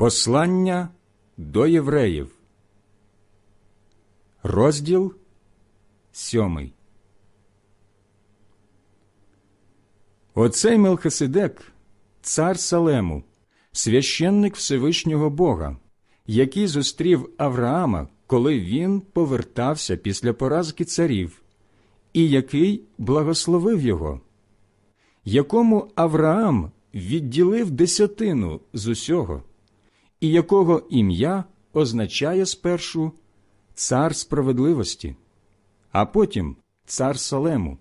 Послання до євреїв. Розділ сьомий. Оцей Мелхиседек, цар Салему, священник Всевишнього Бога, який зустрів Авраама, коли він повертався після поразки царів, і який благословив його, якому Авраам відділив десятину з усього, і якого ім'я означає спершу цар справедливості, а потім цар Салему,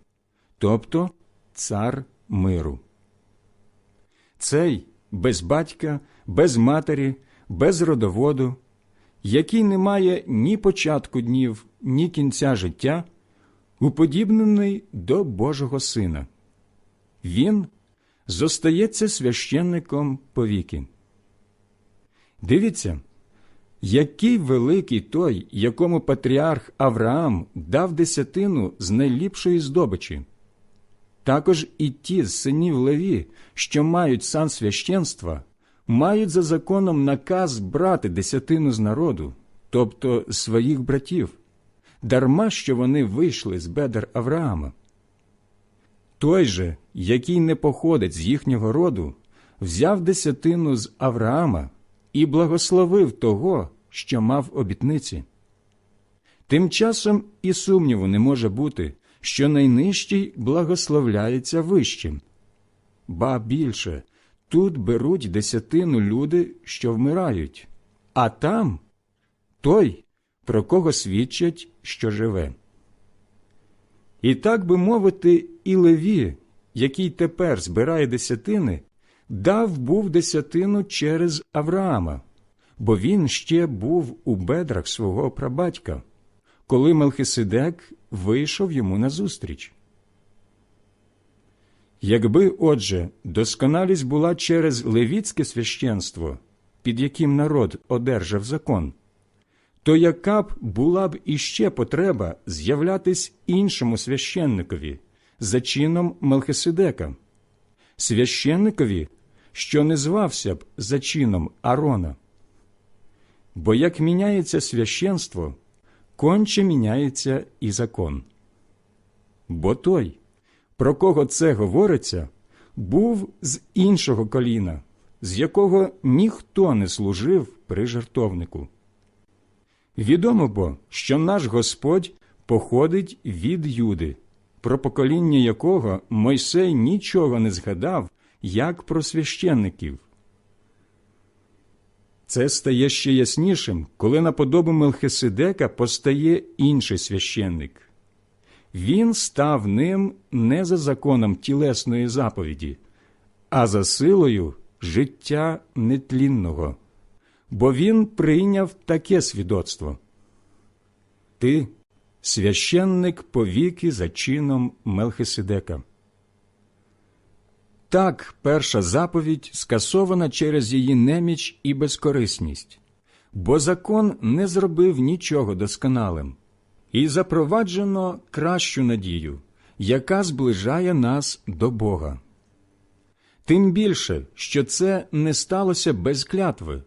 тобто цар миру. Цей без батька, без матері, без родоводу, який не має ні початку днів, ні кінця життя, уподібнений до Божого Сина. Він зостається священником повіки. Дивіться, який великий той, якому патріарх Авраам дав десятину з найліпшої здобичі. Також і ті з синів Леві, що мають сан священства, мають за законом наказ брати десятину з народу, тобто своїх братів, дарма що вони вийшли з бедер Авраама. Той же, який не походить з їхнього роду, взяв десятину з Авраама і благословив того, що мав обітниці. Тим часом і сумніву не може бути, що найнижчий благословляється вищим. Ба більше тут беруть десятину люди, що вмирають, а там той, про кого свідчать, що живе. І так би мовити, і Леві, який тепер збирає десятини, дав був десятину через Авраама, бо він ще був у бедрах свого прабатька, коли Мелхиседек вийшов йому назустріч. Якби, отже, досконалість була через левіцьке священство, під яким народ одержав закон, то яка б була б іще потреба з'являтись іншому священникові за чином Мелхиседека, священникові, що не звався б за чином Арона. Бо як міняється священство, конче міняється і закон. Бо той, про кого це говориться, був з іншого коліна, з якого ніхто не служив при жертовнику. Відомо бо, що наш Господь походить від Юди, про покоління якого Мойсей нічого не згадав, як про священників. Це стає ще яснішим, коли на подобу Мелхиседека постає інший священник. Він став ним не за законом тілесної заповіді, а за силою життя нетлінного, бо він прийняв таке свідоцтво. Ти священник повіки за чином Мелхиседека. Так перша заповідь скасована через її неміч і безкорисність, бо закон не зробив нічого досконалим. і запроваджено кращу надію, яка зближає нас до Бога. Тим більше, що це не сталося без клятви,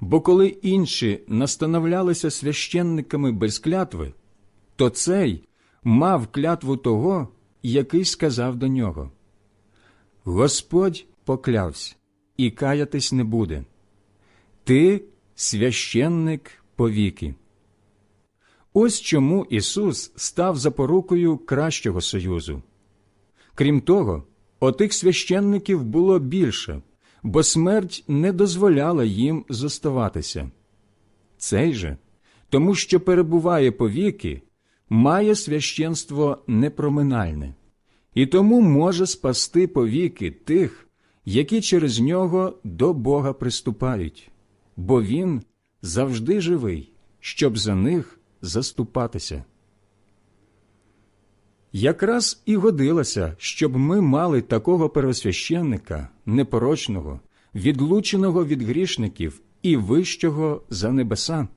бо коли інші настановлялися священниками без клятви, то цей мав клятву того, який сказав до нього Господь поклявся, і каятись не буде. Ти священник повіки. Ось чому Ісус став запорукою кращого союзу. Крім того, отих священників було більше, бо смерть не дозволяла їм зоставатися. Цей же, тому що перебуває повіки, має священство непроминальне, і тому може спасти повіки тих, які через нього до Бога приступають, бо Він завжди живий, щоб за них заступатися. Якраз і годилося, щоб ми мали такого первосвященника, непорочного, відлученого від грішників і вищого за небеса,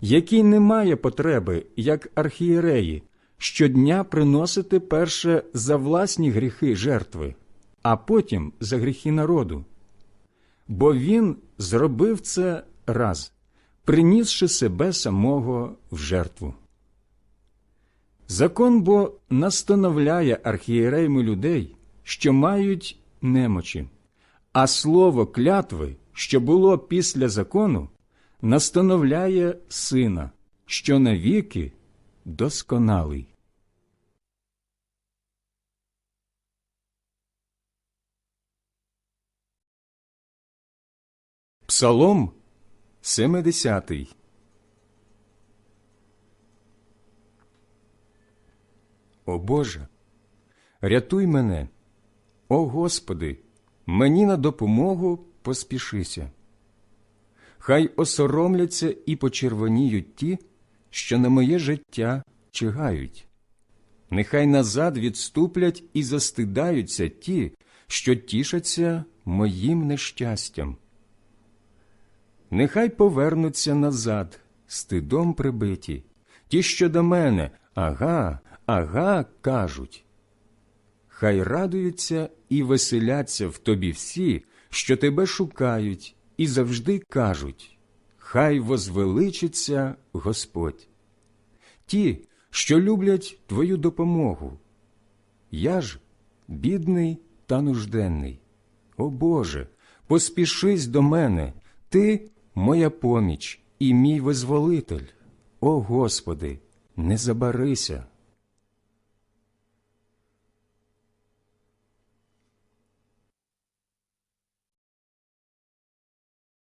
який не має потреби, як архієреї, щодня приносити перше за власні гріхи жертви, а потім за гріхи народу. Бо він зробив це раз, принісши себе самого в жертву. Закон бо настановляє архієреями людей, що мають немочі, а слово клятви, що було після закону, настановляє сина, що навіки досконалий. Псалом 70 О Боже, рятуй мене, о Господи, мені на допомогу поспішися. Хай осоромляться і почервоніють ті, що на моє життя чигають. Нехай назад відступлять і застидаються ті, що тішаться моїм нещастям. Нехай повернуться назад, стидом прибиті, ті, що до мене, ага, ага, кажуть. Хай радуються і веселяться в тобі всі, що тебе шукають, і завжди кажуть Хай возвеличиться Господь. Ті, що люблять твою допомогу. Я ж бідний та нужденний. О Боже, поспішись до мене, ти моя поміч і мій визволитель. О Господи, не забарися.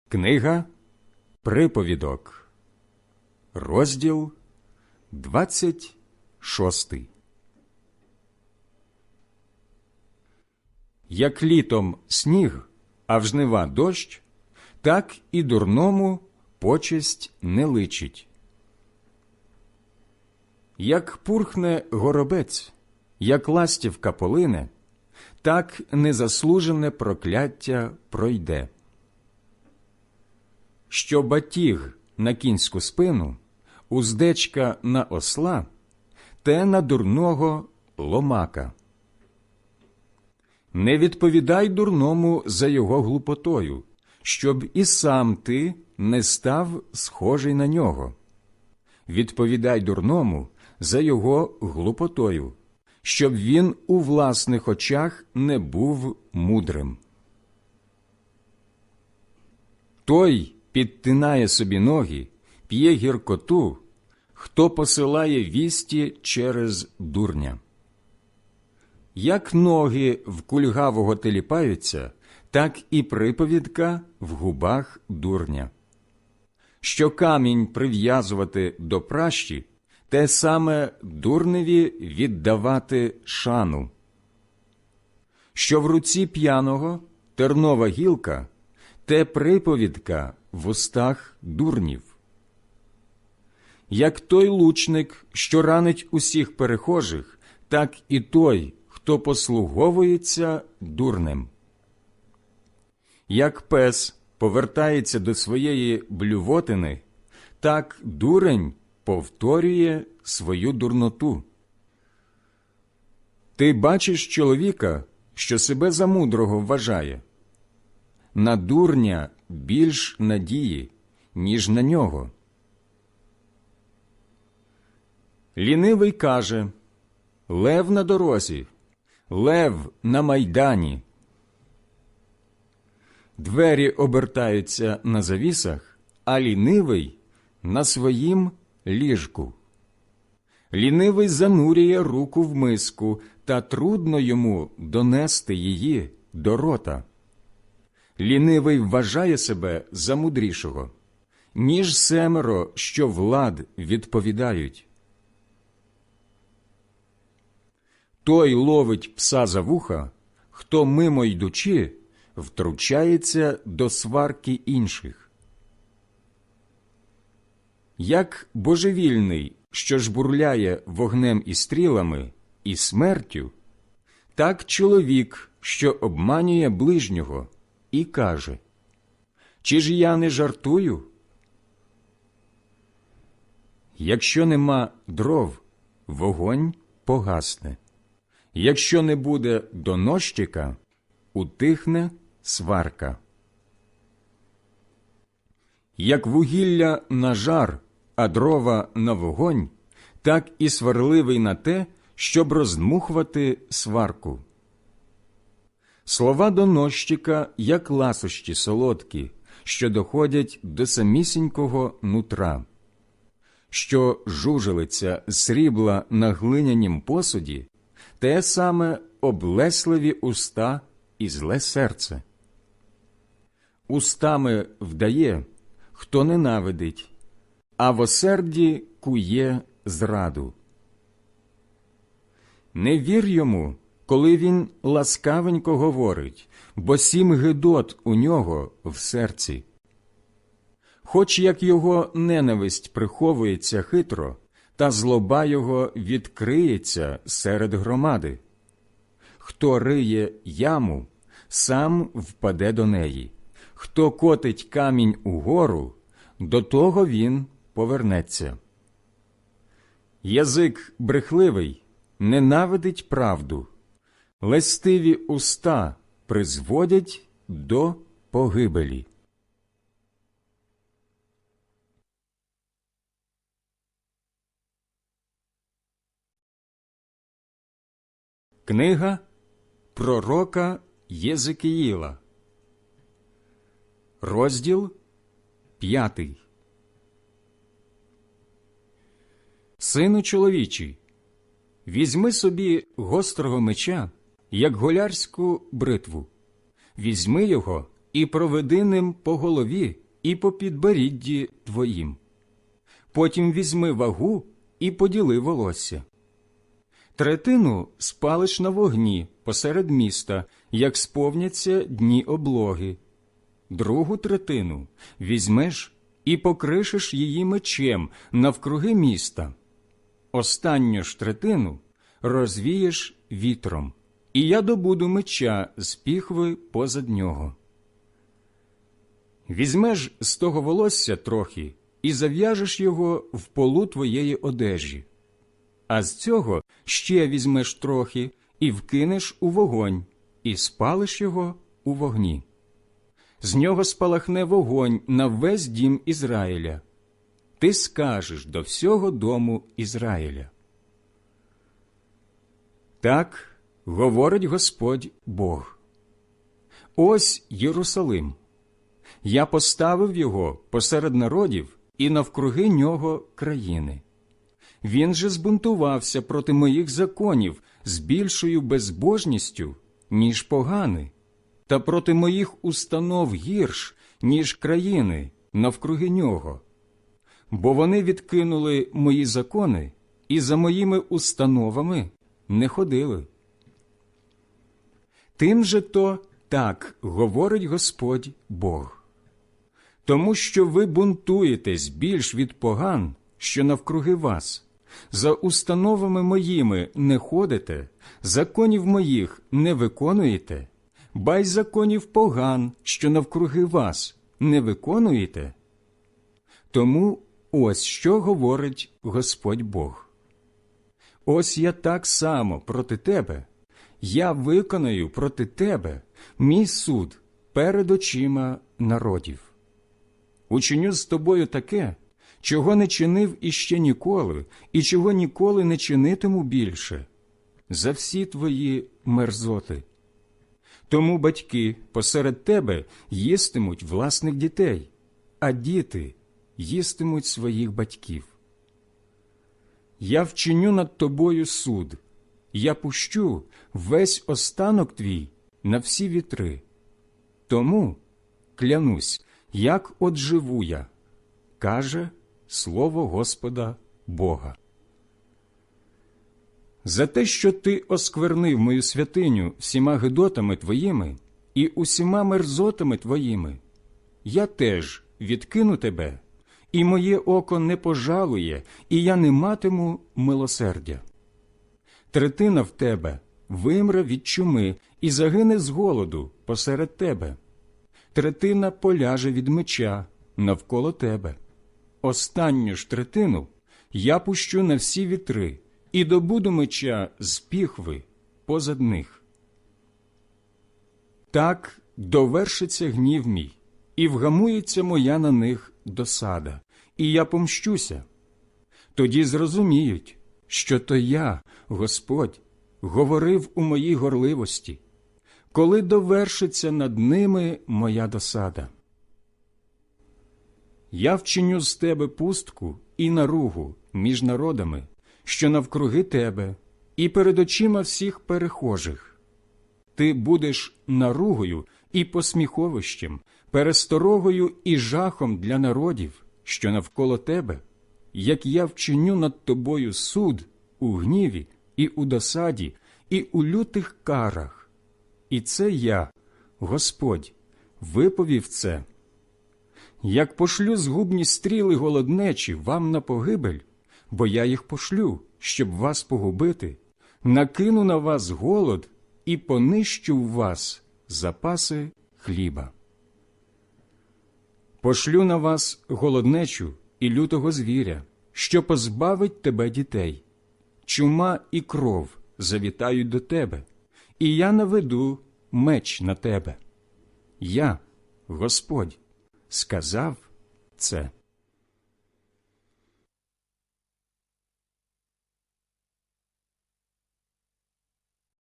Книга Приповідок, розділ 26 Як літом сніг, а в жнива дощ, так і дурному почесть не личить. Як пурхне горобець, як ластівка полине, так незаслужене прокляття пройде. Що батіг на кінську спину, уздечка на осла, те на дурного ломака. Не відповідай дурному за його глупотою, щоб і сам ти не став схожий на нього. Відповідай дурному за його глупотою, щоб він у власних очах не був мудрим. Той підтинає собі ноги, п'є гіркоту, хто посилає вісті через дурня. Як ноги в кульгавого теліпаються, так і приповідка в губах дурня. Що камінь прив'язувати до пращі, те саме дурневі віддавати шану. Що в руці п'яного тернова гілка, те приповідка в устах дурнів. Як той лучник, що ранить усіх перехожих, так і той, хто послуговується дурнем. Як пес повертається до своєї блювотини, так дурень повторює свою дурноту. Ти бачиш чоловіка, що себе за мудрого вважає. На дурня більш надії, ніж на нього. Лінивий каже Лев на дорозі, лев на майдані. Двері обертаються на завісах, а лінивий на своїм ліжку. Лінивий занурює руку в миску, та трудно йому донести її до рота. Лінивий вважає себе за мудрішого, ніж семеро, що влад відповідають. Той ловить пса за вуха, хто мимо йдучи, втручається до сварки інших. Як божевільний, що жбурляє вогнем і стрілами і смертю, так чоловік, що обманює ближнього, і каже Чи ж я не жартую? Якщо нема дров, вогонь погасне. Якщо не буде донощика, утихне сварка. Як вугілля на жар, а дрова на вогонь, так і сварливий на те, щоб роздмухувати сварку. Слова донощика, як ласощі солодкі, що доходять до самісінького нутра, що жужелиться срібла на глинянім посуді, те саме облесливі уста і зле серце. Устами вдає, хто ненавидить, а в осерді кує зраду. Не вір йому, коли він ласкавенько говорить, бо сім гидот у нього в серці. Хоч як його ненависть приховується хитро, та злоба його відкриється серед громади. Хто риє яму, сам впаде до неї, хто котить камінь угору, до того він повернеться. Язик брехливий ненавидить правду, лестиві уста призводять до погибелі. Книга Пророка Єзекиїла, розділ п'ятий. Сину чоловічий, візьми собі гострого меча, як голярську бритву, візьми його і проведи ним по голові і по підборідді твоїм. Потім візьми вагу і поділи волосся. Третину спалиш на вогні посеред міста, як сповняться дні облоги. Другу третину візьмеш і покришеш її мечем навкруги міста. Останню ж третину розвієш вітром, і я добуду меча з піхви позад нього. Візьмеш з того волосся трохи і зав'яжеш його в полу твоєї одежі а з цього ще візьмеш трохи і вкинеш у вогонь, і спалиш його у вогні. З нього спалахне вогонь на весь дім Ізраїля. Ти скажеш до всього дому Ізраїля. Так говорить Господь Бог. Ось Єрусалим. Я поставив його посеред народів і навкруги нього країни. Він же збунтувався проти моїх законів з більшою безбожністю, ніж погани, та проти моїх установ гірш, ніж країни навкруги нього. Бо вони відкинули мої закони і за моїми установами не ходили. Тим же то так говорить Господь Бог. Тому що ви бунтуєтесь більш від поган, що навкруги вас за установами моїми не ходите, законів моїх не виконуєте, бай законів поган, що навкруги вас, не виконуєте. Тому Ось що говорить Господь Бог. Ось я так само проти тебе, я виконаю проти тебе мій суд перед очима народів. Учиню з тобою таке, чого не чинив іще ніколи, і чого ніколи не чинитиму більше, за всі твої мерзоти. Тому батьки посеред тебе їстимуть власних дітей, а діти їстимуть своїх батьків. Я вчиню над тобою суд, я пущу весь останок твій на всі вітри. Тому клянусь, як от живу я, каже слово Господа Бога. За те, що ти осквернив мою святиню всіма гидотами твоїми і усіма мерзотами твоїми, я теж відкину тебе, і моє око не пожалує, і я не матиму милосердя. Третина в тебе вимре від чуми і загине з голоду посеред тебе. Третина поляже від меча навколо тебе. Останню ж третину я пущу на всі вітри і добуду меча з піхви позад них. Так довершиться гнів мій, і вгамується моя на них досада, і я помщуся. Тоді зрозуміють, що то я, Господь, говорив у моїй горливості, коли довершиться над ними моя досада. Я вчиню з тебе пустку і наругу між народами, що навкруги тебе, і перед очима всіх перехожих. Ти будеш наругою і посміховищем, пересторогою і жахом для народів, що навколо тебе, як я вчиню над тобою суд у гніві і у досаді, і у лютих карах. І це я, Господь, виповів це. Як пошлю згубні стріли голоднечі вам на погибель, бо я їх пошлю, щоб вас погубити, накину на вас голод і понищу в вас запаси хліба. Пошлю на вас голоднечу і лютого звіря, що позбавить тебе дітей. Чума і кров завітають до тебе, і я наведу меч на тебе. Я, Господь, сказав це.